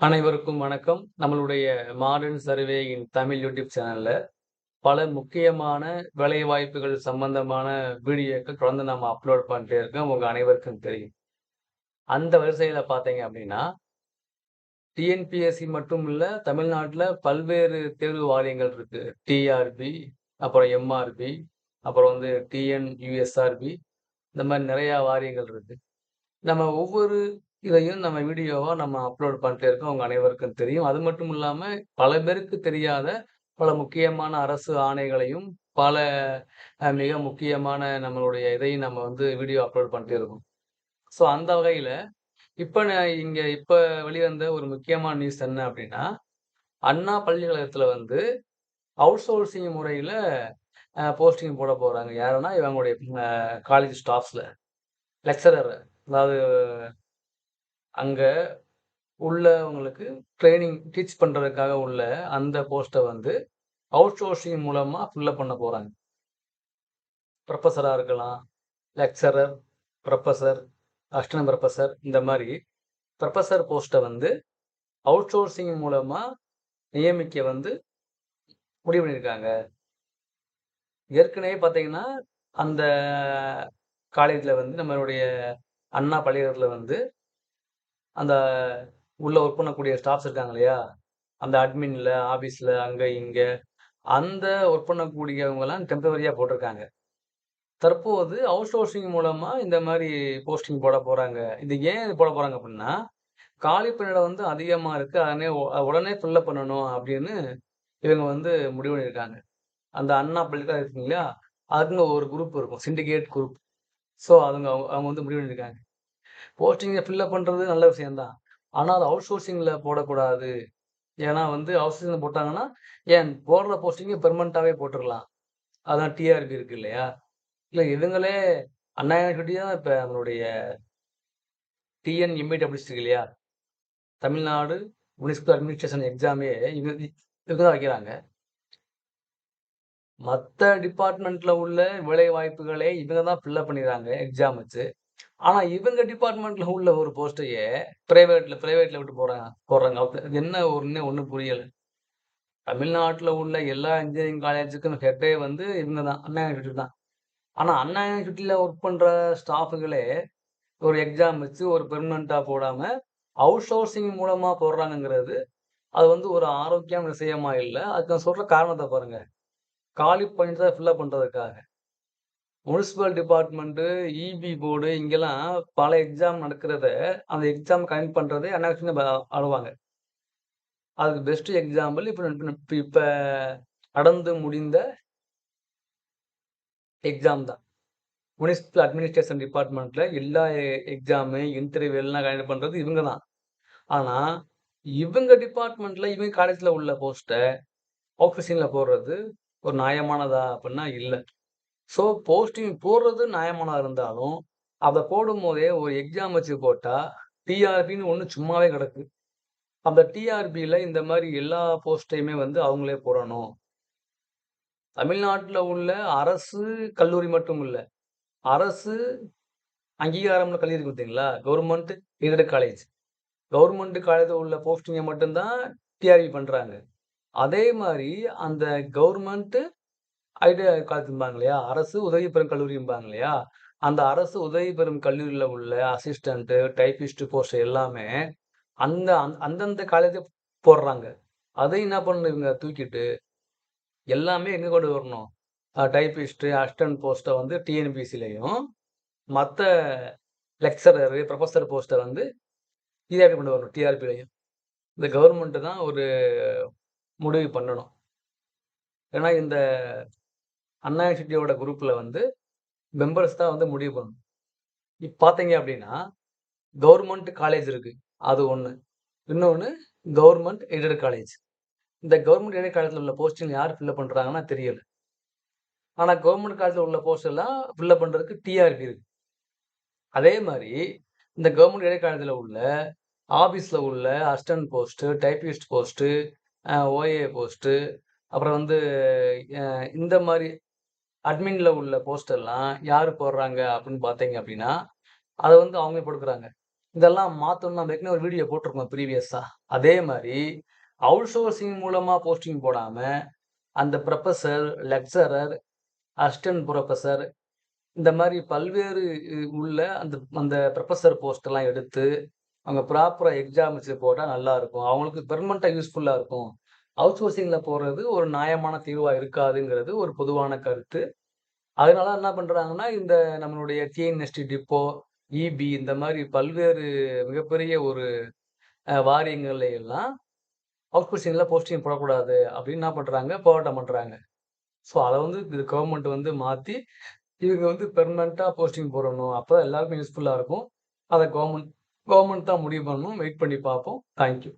அனைவருக்கும் வணக்கம். நம்மளுடைய modern survey in Tamil YouTube சேனல்ல, பல முக்கியமான வேலை வாய்ப்புகள் சம்பந்தமான வீடியோக்கள் தொடர்ந்து நம்ம அப்லோட் பண்ணிட்டே இருக்கோம். உங்க அனைவருக்கும் தெரியும். அந்த வரிசையில பார்த்தீங்க அப்படின்னா டிஎன்பிஎஸ்சி மட்டும் இல்ல, தமிழ்நாட்டில் பல்வேறு தேர்வு வாரியங்கள் இருக்கு. டிஆர்பி, அப்புறம் எம்ஆர்பி, அப்புறம் வந்து டிஎன்யூஎஸ்ஆர்பி இந்த மாதிரி நிறையா வாரியங்கள் இருக்கு. நம்ம ஒவ்வொரு இதையும் நம்ம வீடியோவாக நம்ம அப்லோட் பண்ணிட்டே இருக்கோம். உங்க அனைவருக்கும் தெரியும். அது மட்டும் இல்லாம, பல பேருக்கு தெரியாத பல முக்கியமான அரசு ஆணைகளையும், பல மிக முக்கியமான நம்மளுடைய இதையும் நம்ம வந்து வீடியோ அப்லோட் பண்ணிட்டே இருக்கோம். ஸோ அந்த வகையில, இப்ப இங்கே இங்க இப்ப வெளிவந்த ஒரு முக்கியமான நியூஸ் என்ன அப்படின்னா அண்ணா பல்கலைக்கழகத்துல வந்து அவுட் சோர்சிங் முறையில போஸ்டிங் போட போறாங்க. யாருன்னா, இவங்களுடைய காலேஜ் ஸ்டாஃப்ஸ்ல. லெக்சரர் அதாவது அங்கே உள்ளவங்களுக்கு ட்ரைனிங் டீச் பண்ணுறதுக்காக உள்ள அந்த போஸ்ட்டை வந்து அவுட் சோர்சிங் மூலமாக ஃபில்லப் பண்ண போகிறாங்க ப்ரொஃபஸராக இருக்கலாம். லெக்சரர், ப்ரொஃபஸர் அஸ்டன் ப்ரொஃபஸர் இந்த மாதிரி ப்ரொஃபஸர் போஸ்ட்டை வந்து அவுட் சோர்சிங் மூலமாக நியமிக்க வந்து முடிவு பண்ணியிருக்காங்க. ஏற்கனவே பார்த்தீங்கன்னா, அந்த காலேஜில் வந்து நம்மளுடைய அண்ணா பல்கலைக்கழகத்துல வந்து, அந்த உள்ள ஒர்க் பண்ணக்கூடிய ஸ்டாஃப்ஸ் இருக்காங்க இல்லையா? அந்த அட்மின்ல, ஆஃபீஸில் அங்க, இங்க அந்த ஒர்க் பண்ணக்கூடியவங்கலாம் டெம்பரரியா போட்டிருக்காங்க. தற்போது அவுட் சோர்சிங் மூலமா இந்த மாதிரி போஸ்டிங் போட போறாங்க. இது ஏன் இது போட போறாங்க அப்படின்னா காலி பணியிடம் வந்து அதிகமா இருக்கு. அதனே உடனே ஃபில்லப் பண்ணணும் அப்படின்னு இவங்க வந்து முடிவு பண்ணியிருக்காங்க. அந்த அண்ணா பல்கலைக்கழகம் இருக்கு இல்லையா? அதுக்குன்னு ஒரு குரூப் இருக்கும். Syndicate group. ஸோ அதுங்க அவங்க வந்து முடிவு பண்ணியிருக்காங்க. போஸ்டிங்கை ஃபில்அப் பண்ணுறது நல்ல விஷயம்தான் ஆனால் அது அவுட் சோர்சிங்கில் போடக்கூடாது. ஏன்னா வந்து அவுட் சோர்சிங்ல போட்டாங்கன்னா, ஏன் போடுற போஸ்டிங்கை பெர்மெண்ட்டாகவே போட்டுருக்கலாம் அதான் டிஆர்பி இருக்கு இல்லையா? இல்லை இவங்களே அண்ணா யூனிவர்சிட்டி தான் இப்போ நம்மளுடைய டிஎன்எம்ஏடபிள்யூஎஸ் இருக்கு இல்லையா? தமிழ்நாடு முனிசிபல் அட்மினிஸ்ட்ரேஷன் எக்ஸாமே இவங்க இவங்க தான் வைக்கிறாங்க. மற்ற டிபார்ட்மெண்ட்டில் உள்ள வேலை வாய்ப்புகளே இவங்க தான் ஃபில்லப் பண்ணிடுறாங்க எக்ஸாம் வச்சு. ஆனா, இவங்க டிபார்ட்மெண்ட்ல உள்ள ஒரு போஸ்ட்டையே பிரைவேட்ல பிரைவேட்ல விட்டு போகிறாங்க போடுறாங்க. அது என்ன ஒண்ணு ஒண்ணும் புரியல. தமிழ்நாட்டில் உள்ள எல்லா இன்ஜினியரிங் காலேஜுக்கும் ஹெட்டே வந்து இவங்க தான். அண்ணா யூனிவர்சிட்டி தான். ஆனா, அண்ணா யூனிவர்சிட்டியில் ஒர்க் பண்ற ஸ்டாஃபுகளே ஒரு எக்ஸாம் வச்சு ஒரு பெர்மனண்ட்டாக போடாம, அவுட் சோர்சிங் மூலமா போடுறாங்கங்கிறது, அது வந்து ஒரு ஆரோக்கியமான விஷயமா இல்லை அதுக்கு நான் சொல்ற காரணத்தை பாருங்க. காலி பணியிடத்த தான் ஃபில்லப் பண்றதுக்காக. முனிசிபல் டிபார்ட்மெண்ட்டு இபி போர்டு இங்கெல்லாம் பல எக்ஸாம் நடக்கிறத, அந்த எக்ஸாம் கனெக்ட் பண்றதே அண்ணா ஆடுவாங்க அதுக்கு பெஸ்ட் எக்ஸாம்பிள் இப்போ இப்போ நடந்து முடிந்த எக்ஸாம் தான். முனிசிபல் அட்மினிஸ்ட்ரேஷன் டிபார்ட்மெண்ட்ல எல்லா எக்ஸாமு, இன்டர்வியூ எல்லாம் கனெக்ட் பண்ணுறது இவங்க தான். ஆனா, இவங்க டிபார்ட்மெண்ட்ல இவங்க காலேஜில் உள்ள போஸ்ட்ட அவுட் போடுறது ஒரு நியாயமானதா அப்படின்னா இல்லை ஸோ போஸ்டிங் போடுறது நியாயமானா இருந்தாலும், அத போடும்போதே ஒரு எக்ஸாம் வச்சு போட்டால் டிஆர்பின்னு ஒன்று சும்மாவே கிடக்கு. அந்த டிஆர்பியில் இந்த மாதிரி எல்லா போஸ்ட்டையுமே வந்து அவங்களே போடணும். தமிழ்நாட்டில் உள்ள அரசு கல்லூரி மட்டும் இல்லை அரசு அங்கீகாரமுள்ள கல்லூரி கொடுத்தீங்களா பார்த்தீங்களா? Government aided college. கவர்மெண்ட் காலேஜில் உள்ள போஸ்டிங்கை மட்டும்தான் டிஆர்பி பண்ணுறாங்க அதே மாதிரி அந்த கவர்மெண்ட்டு ஐடிஐ காலத்தும்பாங்க இல்லையா? அரசு உதவி பெறும் கல்லூரிம்பாங்க இல்லையா? அந்த அரசு உதவி பெறும் கல்லூரியில் உள்ள அசிஸ்டண்ட்டு டைப்பிஸ்ட் போஸ்ட் எல்லாமே அந்த அந்தந்த காலேஜ் போடுறாங்க. அதை என்ன பண்ணணும் தூக்கிட்டு, எல்லாமே எங்க கொண்டு வரணும்? டைபிஸ்ட்டு அஸ்டன்ட் அசிஸ்டன்ட் வந்து டிஎன்பிசிலையும் மற்ற லெக்சரரு ப்ரொஃபஸர் போஸ்ட்டை வந்து டிஆர்பி கொண்டு வரணும். டிஆர்பிலையும் இந்த கவர்மெண்ட்டு தான் ஒரு முடிவு பண்ணணும். ஏன்னா, இந்த அண்ணா யூனிவர்சிட்டியோட குரூப்பில் வந்து மெம்பர்ஸ் தான் வந்து முடிவு பண்ணணும். இப்போ பார்த்தீங்க அப்படின்னா கவர்மெண்ட் காலேஜ் இருக்குது அது ஒன்று இன்னொன்று கவர்மெண்ட் எய்டட் காலேஜ். இந்த கவர்மெண்ட் எய்டட் காலேஜில் உள்ள போஸ்டிங் யார் ஃபில்லப் பண்ணுறாங்கன்னா தெரியல. ஆனால் கவர்மெண்ட் காலேஜில் உள்ள போஸ்ட் எல்லாம் ஃபில்லப் பண்ணுறதுக்கு டிஆர்பி இருக்குது அதே மாதிரி இந்த கவர்மெண்ட் எய்டட் உள்ள ஆஃபீஸில் உள்ள assistant post typist post OA post அப்புறம் வந்து இந்த மாதிரி அட்மின்ல உள்ள போஸ்ட் எல்லாம் போடுறாங்க அப்படின்னு பார்த்தீங்க அப்படின்னா அதை வந்து அவங்க போட்டுக்கிறாங்க. இதெல்லாம் மாற்றணும் நம்ம ஏற்கனவே ஒரு வீடியோ போட்டிருக்கோம் ப்ரீவியஸாக அதே மாதிரி அவுட் சோர்சிங் மூலமாக போஸ்டிங் போடாமல் அந்த ப்ரொஃபஸர் லெக்சரர், அசிஸ்டன்ட் ப்ரொஃபஸர் இந்த மாதிரி பல்வேறு உள்ள அந்த அந்த ப்ரொஃபஸர் போஸ்டெல்லாம் எடுத்து, அவங்க ப்ராப்பராக எக்ஸாம் வச்சு போட்டால் நல்லாயிருக்கும் அவங்களுக்கு பெர்மனண்ட்டாக யூஸ்ஃபுல்லாக இருக்கும். அவுட் சோர்சிங்கில் போகிறது ஒரு நியாயமான தீர்வாக இருக்காதுங்கிறது ஒரு பொதுவான கருத்து. அதனால என்ன பண்ணுறாங்கன்னா இந்த நம்மளுடைய டிஎன்எஸ்டி டிப்போ, இபி இந்த மாதிரி பல்வேறு மிகப்பெரிய ஒரு வாரியங்கள்ல எல்லாம் அவுட் சோர்சிங்கில் போஸ்டிங் போடக்கூடாது அப்படின்னு என்ன பண்ணுறாங்க போராட்டம் பண்ணுறாங்க ஸோ அதை வந்து இது கவர்மெண்ட் வந்து மாற்றி இவங்க வந்து பெர்மனண்ட்டாக போஸ்டிங் போடணும். அப்பதான் எல்லாருக்கும் யூஸ்ஃபுல்லாக இருக்கும். அதை கவர்மெண்ட் கவர்மெண்ட் தான் முடிவு பண்ணணும். வெயிட் பண்ணி பார்ப்போம். Thank you.